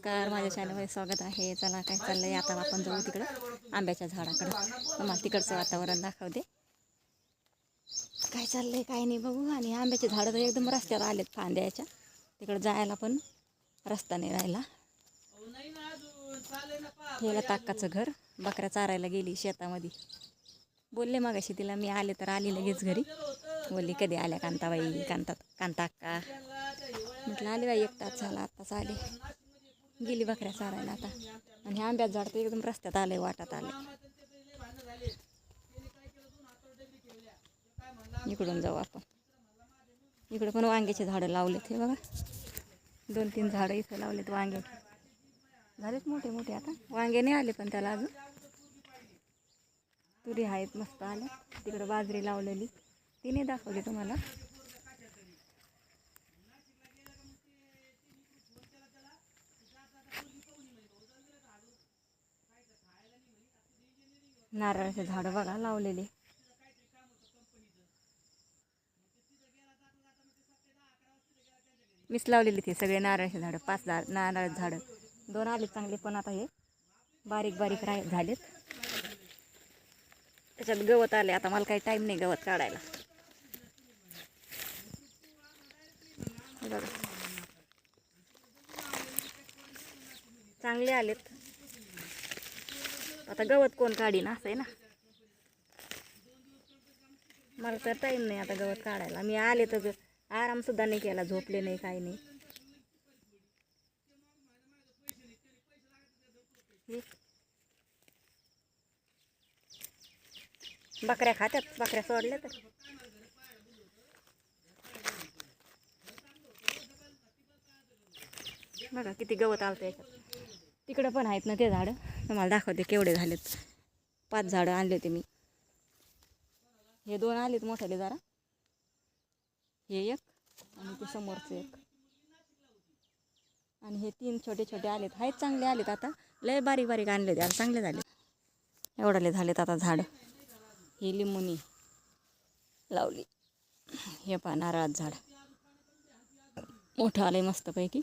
नमस्कार माझ्या चॅनलमध्ये स्वागत आहे. चला काय चाललं आहे आता आपण जाऊ तिकडं आंब्याच्या झाडाकडं. मला तिकडचं वातावरण दाखवते काय चाललंय? काय नाही बघू. आणि आंब्याचे झाडं तर एकदम रस्त्यावर आलेत फांद्याच्या तिकडं जायला पण रस्ता नाही राहिला. हेला ताकाचं घर. बकऱ्या चारायला गेली शेतामध्ये. बोलले मागाशी तिला मी आले तर आली लगेच घरी. बोलली कधी आल्या कांताबाई? कांता कांता अक्का म्हटलं आली बाई एक तास झाला आत्ताच आले. गेली बकऱ्या चारायला आता. आणि हे आंब्यात झाड तर एकदम रस्त्यात आले वाटात आले इकडून जाऊ आपण. इकडं पण वांग्याचे झाडं लावलेत हे बघा. दोन तीन झाडं इथं लावलेत वांगे झालेत मोठे मोठे आता. वांगे नाही आले पण त्याला अजून. तुरी आहेत मस्त आल्या. तिकडं बाजरी लावलेली. ती नाही दाखवली तुम्हाला. नारळाचे झाडं बघा लावलेले. मीच लावलेली ते सगळे नारळाचे झाडं पाच झाड नारळ झाडं. दोन आले चांगले पण आता हे. बारीक बारीक राह झालेत. त्याच्यात गवत आले. आता मला काही टाईम नाही गवत काढायला. चांगले आलेत. आता गवत कोण काढीन असं आहे ना? मला तर टाईम नाही आता गवत काढायला. मी आले तर आरामसुद्धा नाही केला झोपले नाही काही नाही. बकऱ्या खात्यात? बकऱ्या सोडल्या तर? बघा किती गवत आलं याच्यात. तिकडं पण आहेत ना ते झाडं. तुम्हाला दाखवते केवढे झालेत. पाच झाडं आणले होते मी. हे दोन आलेत मोठाले जरा. हे एक आणि ते समोरचं एक. आणि हे तीन छोटे छोटे आलेत. आहेत चांगले आलेत आता. लय बारीक बारीक आणले होते आता चांगले झाले एवढाले झालेत आता झाडं. ही लिंबुनी लावली. हे पहा नारळात झाड. मोठं आलंय मस्तपैकी.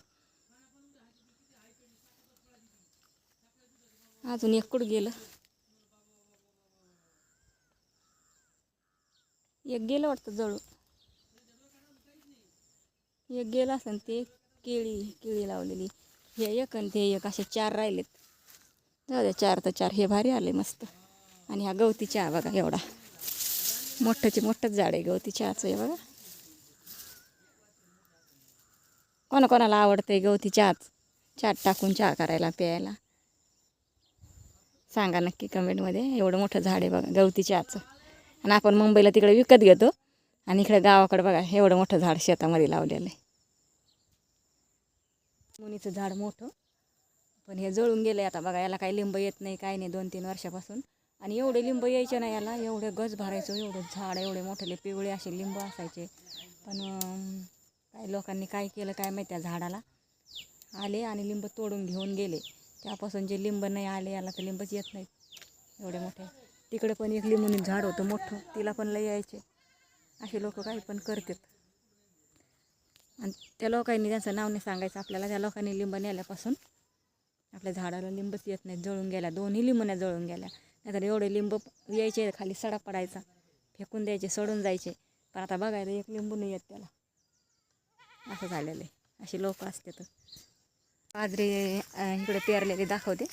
अजून एक कुठं गेलं? एक गेलं वाटतं जळून. एक गेलं असं ते केळी केळी लावलेली. हे एक आणि ते एक असे चार राहिलेत. जाऊ द्या चार तर चार. हे भारी आले मस्त. आणि हा गवती चहा बघा एवढा. मोठंचे मोठंच झाड आहे गवती चहाचं आहे बघा. कोणाकोणाला आवडतंय गवती चहाच? चहात टाकून चहा करायला प्यायला. सांगा नक्की कमेंटमध्ये. एवढं मोठं झाड आहे बघा गवती चहाचं आणि आपण मुंबईला तिकडे विकत घेतो. आणि इकडे गावाकडे बघा एवढं मोठं झाड शेतामध्ये लावलेलं आहे. मुनीचं झाड मोठं. पण हे जळून गेलं आता बघा याला काही लिंब येत नाही काही नाही दोन तीन वर्षापासून. आणि एवढे लिंब यायचे नाही याला एवढे गज भरायचं एवढं झाड एवढे मोठेले पिवळे असे लिंब असायचे. पण काही लोकांनी काय केलं काय माहिती त्या झाडाला? आले आणि लिंब तोडून घेऊन गेले. त्यापासून जे लिंब नाही आले याला तर लिंबच येत नाहीत. एवढे मोठे. तिकडे पण एक लिंबून झाड होतं मोठं. तिला पण लय यायचे. असे लोक काही पण करतात. आणि त्या लोकांनी त्यांचं नाव नाही सांगायचं आपल्याला त्या लोकांनी लिंब नेल्यापासून आपल्या झाडाला लिंबच येत नाही जळून गेल्या. दोन्ही लिंबण्या जळून गेल्या. नाहीतर एवढे लिंब यायचे खाली सडा पडायचा. फेकून द्यायचे सोडून जायचे. पण आता बघायला एक लिंबू नाही येत त्याला. असं झालेलं आहे. असे लोक असतात. बाजरी इकडे पेरलेले दाखवते.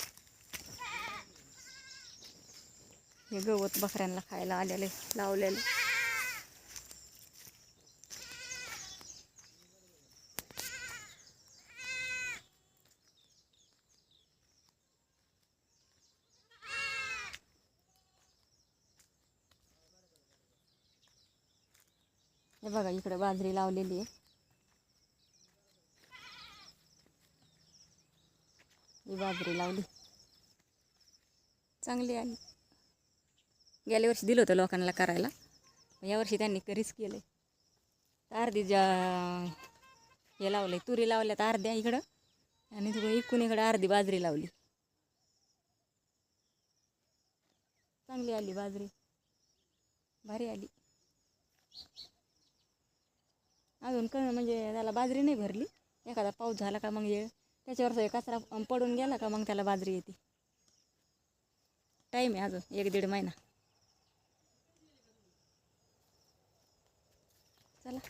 हे गवत बकऱ्यांना खायला आलेले लावलेले. हे बघा इकडे बाजरी लावलेली आहे ही बाजरी लावली. चांगली आली गेल्या वर्षी दिलं होतं लोकांना करायला. यावर्षी त्यांनी करीच केलं अर्धी ज्या हे लावले तुरी लावल्या तर अर्ध्या इकडं. आणि तिकडं इकून इकडं अर्धी बाजरी लावली. चांगली आली बाजरी. भारी आली. अजून क म्हणजे त्याला बाजरी नाही भरली. एखादा पाऊस झाला का मग ये त्याच्यावर हे कचरा पडून गेला का मग त्याला बाजरी येते. टाईम आहे अजून एक दीड महिना. चला.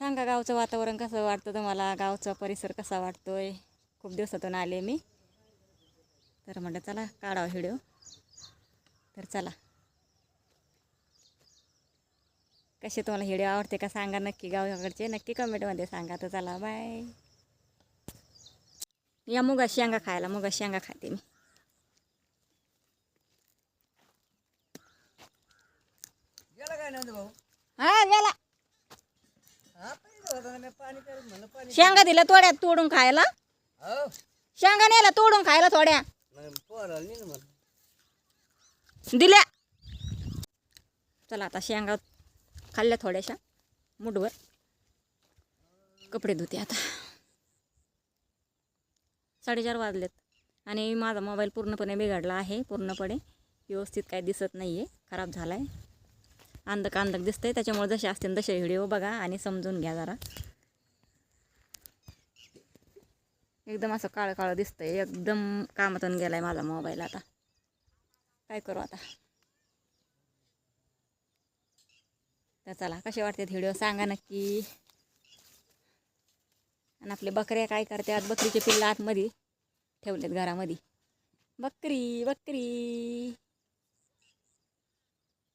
सांगा गावचं वातावरण कसं वाटतं तुम्हाला? गावचा परिसर कसा वाटतोय? खूप दिवसातून आले मी. तर म्हटलं चला काढावं व्हिडिओ. तर चला. कसे तुम्हाला व्हिडिओ आवडते का सांगा नक्की. गावाकडचे नक्की कमेंटमध्ये सांगा. तर चला बाय या मुगा शेंगा खायला मुगा शेंगा खाते मी. हा गेला. शेंगा दिल्या थोड्या तोडून खायला. हो. शेंगा नेला तोडून खायला थोड्या. दिल्या. चला आता शेंगा खाल्ल्या थोड्याशा मुठभर. कपडे धुते आता. साडेचार वाजलेत आणि माझा मोबाईल पूर्णपणे बिघडला आहे पूर्णपणे. व्यवस्थित काही दिसत नाही आहे खराब झाला आहे अंधक अंधक दिसतंय त्याच्यामुळे जसे असतील तसे व्हिडिओ बघा आणि समजून घ्या जरा. एकदम असं काळं काळं दिसतंय एकदम कामातून आहे माझा मोबाईल आता. काय करू आता? तर चला कसे वाटतात व्हिडिओ? सांगा नक्की. आणि आपले बकऱ्या काय करतात? बकरीचे पिल्लं आतमध्ये ठेवलेत घरामध्ये. बकरी बकरी.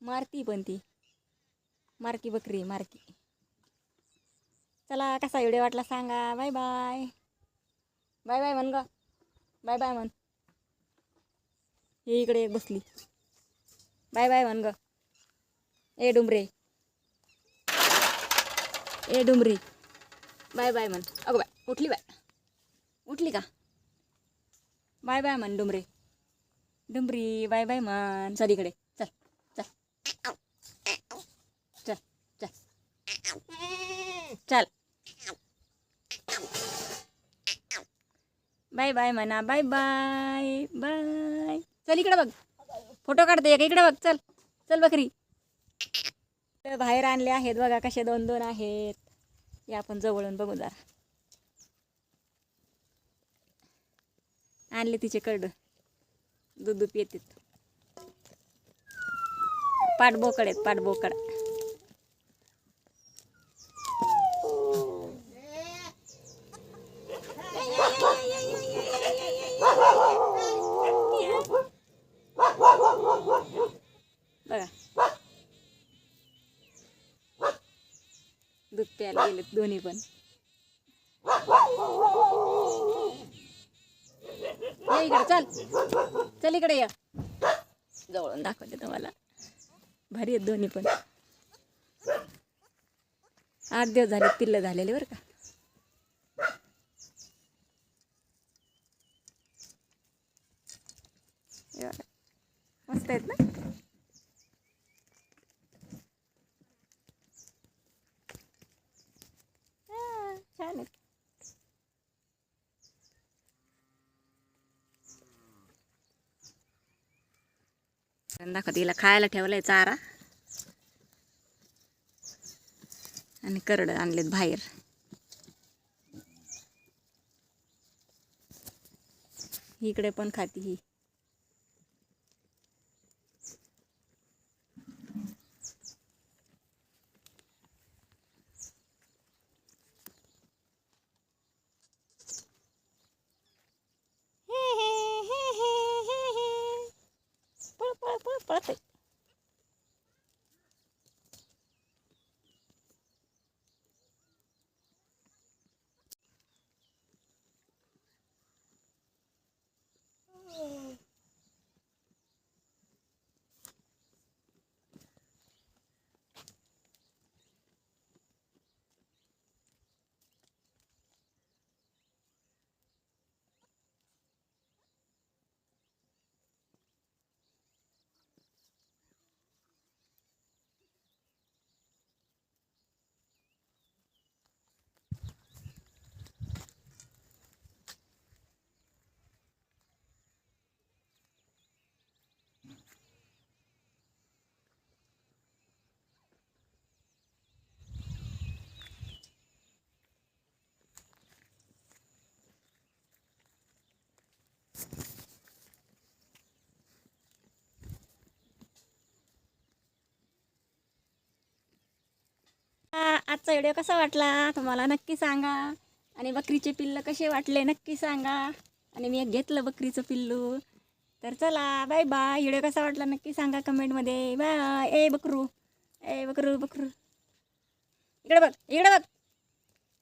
मारती पण ती. मारकी बकरी मारकी. चला कसा व्हिडिओ वाटला सांगा. Bye bye. बाय बाय म्हण ग. बाय बाय म्हण. हे इकडे एक बसली. बाय बाय म्हण ग. ए डुमरे. ए, डुमरी। बाय बाय म्हण. अगं बाय, उठली बाय. उठली का? बाय बाय म्हण, डुमरी. डुमरी, बाय बाय म्हण. चल इकडे. चल चल. चल चल. चल. बाय बाय म्हणा. Bye bye bye. चल इकडे बघ. फ़ोटो काढते इकडे बघ. चल चल बकरी. तर बाहेर आणले आहेत बघा कसे दोन दोन आहेत. हे आपण जवळून बघू जरा. आणले तिचे कर्ड दूध दूध येतात पाठबोकड आहेत पाठबोकड बघा दूध प्यायला गेलेत दोन्ही पण. ये इकडे चल. चल इकडे या. जवळून दाखवते तुम्हाला. भारी आहेत दोन्ही पण. आठ दिवस झाले पिल्लं झालेले बरं का. मस्त आहेत ना हा, छान आहेत दाखव. तिला खायला ठेवलाय चारा. आणि करड आणलेत बाहेर. इकडे पण खाती ही. perfect. आजचा व्हिडिओ कसा वाटला? तुम्हाला नक्की सांगा. आणि बकरीचे पिल्लं कसे वाटले नक्की सांगा. आणि मी एक घेतलं बकरीचं पिल्लू. तर चला बाय बाय व्हिडिओ कसा वाटला नक्की सांगा कमेंटमध्ये बाय ए बकरू. ए बकरू बकरू. इकडे बघ इकडे बघ.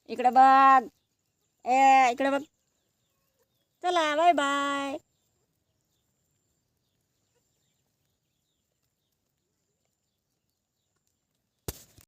इकडे बघ. ए इकडे बघ. चला बाय बाय